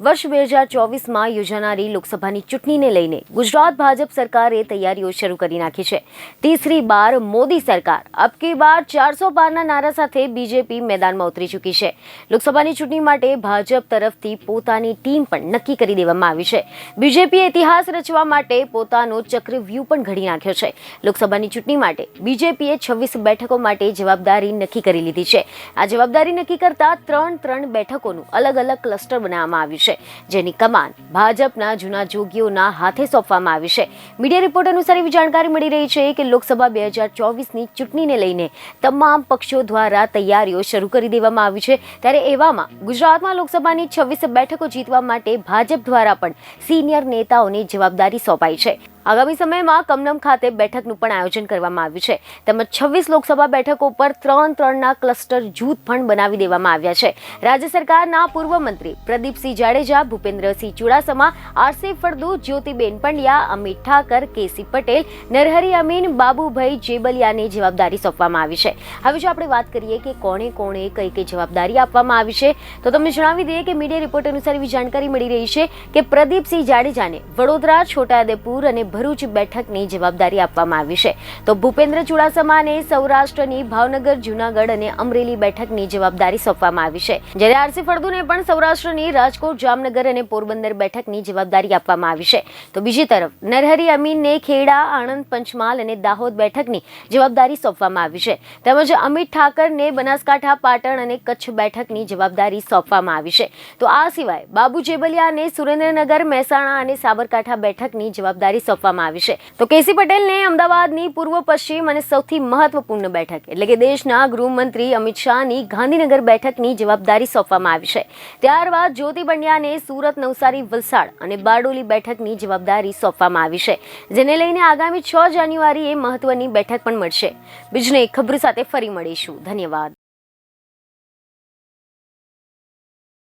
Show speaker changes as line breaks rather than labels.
વર્ષ બે હજાર ચોવીસમાં યોજાનારી લોકસભાની ચૂંટણીને લઈને ગુજરાત ભાજપ સરકારે તૈયારીઓ શરૂ કરી નાખી છે. તીસરી બાર મોદી સરકાર. અબ બાર ચારસો બારના નારા સાથે બીજેપી મેદાનમાં ઉતરી ચૂકી છે. લોકસભાની ચૂંટણી માટે ભાજપ તરફથી પોતાની ટીમ પણ નક્કી કરી દેવામાં આવી છે. બીજેપીએ ઇતિહાસ રચવા માટે પોતાનો ચક્રવ્યૂહ પણ ઘડી નાખ્યો છે. લોકસભાની ચૂંટણી માટે બીજેપીએ છવ્વીસ બેઠકો માટે જવાબદારી નક્કી કરી લીધી છે. આ જવાબદારી નક્કી કરતા ત્રણ ત્રણ બેઠકોનું અલગ અલગ ક્લસ્ટર બનાવવામાં આવ્યું છે. જેની કમાન ભાજપના જૂના જોગીઓના હાથે સોંપવામાં આવી છે. મીડિયા રિપોર્ટ અનુસાર એવી જાણકારી મળી રહી છે કે લોકસભા બે હજાર ચોવીસની ચૂંટણીને લઈને તમામ પક્ષો દ્વારા તૈયારીઓ શરૂ કરી દેવામાં આવી છે. ત્યારે એવામાં ગુજરાતમાં લોકસભાની છવ્વીસ બેઠકો જીતવા માટે ભાજપ દ્વારા પણ સિનિયર નેતાઓને જવાબદારી સોંપાઈ છે. આગામી સમયમાં કમનમ ખાતે બેઠકનું પણ આયોજન કરવામાં આવ્યું છે. તેમજ છવ્વીસ લોકસભા બેઠકો પર ત્રણ ત્રણના ક્લસ્ટર જૂથ પણ બનાવી દેવામાં આવ્યા છે. રાજ્ય સરકારના પૂર્વ મંત્રી પ્રદીપસિંહ જાડેજા, ભૂપેન્દ્રસિંહ ચુડાસમા, આરસી ફળદુ, જ્યોતિબેન પંડ્યા, અમિત ઠાકર, કેસી પટેલ, નરહરી અમીન, બાબુભાઈ જેબલિયાને જવાબદારી સોંપવામાં આવી છે. હવે જો આપણે વાત કરીએ કે કોણે કોણે કઈ કઈ જવાબદારી આપવામાં આવી છે, તો તમને જણાવી દઈએ કે મીડિયા રિપોર્ટ અનુસાર એવી જાણકારી મળી રહી છે કે પ્રદીપસિંહ જાડેજાને વડોદરા, છોટાઉદેપુર અને ભરૂચ બેઠકની જવાબદારી આપવામાં આવી છે. તો ભૂપેન્દ્ર ચુડાસમાને સૌરાષ્ટ્રની ભાવનગર, જૂનાગઢ અને અમરેલી બેઠકની જવાબદારી સોંપવામાં આવી છે. જ્યારે આરસી ફળદુને પણ સૌરાષ્ટ્રની રાજકોટ, જામનગર અને પોરબંદર બેઠકની જવાબદારી આપવામાં આવી છે. તો બીજી તરફ, નરહરી અમીનને ખેડા, આણંદ, પંચમહાલ અને દાહોદ બેઠકની જવાબદારી સોંપવામાં આવી છે. તેમજ અમિત ઠાકરને બનાસકાંઠા, પાટણ અને કચ્છ બેઠકની જવાબદારી સોંપવામાં આવી છે. તો આ સિવાય, બાબુ જેબલિયાને સુરેન્દ્રનગર, મહેસાણા અને સાબરકાંઠા બેઠકની જવાબદારી સોંપવામાં આવી છે. તો કેસી પટેલને અમદાવાદની પૂર્વ પશ્ચિમ અને સૌથી મહત્વપૂર્ણ બેઠક, એટલે કે દેશના ગૃહમંત્રી અમિત શાહની ગાંધીનગર બેઠકની જવાબદારી સોંપવામાં આવી છે. ત્યારબાદ જ્યોતિ પંડ્યાને સુરત નવસારી વલસાડ અને બારડોલી બેઠકની જવાબદારી સોંપવામાં આવી છે. જેને લઈને આગામી છ જાન્યુઆરીએ મહત્વની બેઠક પણ મળશે. બીજને ખબર સાથે ફરી મળીશું. ધન્યવાદ.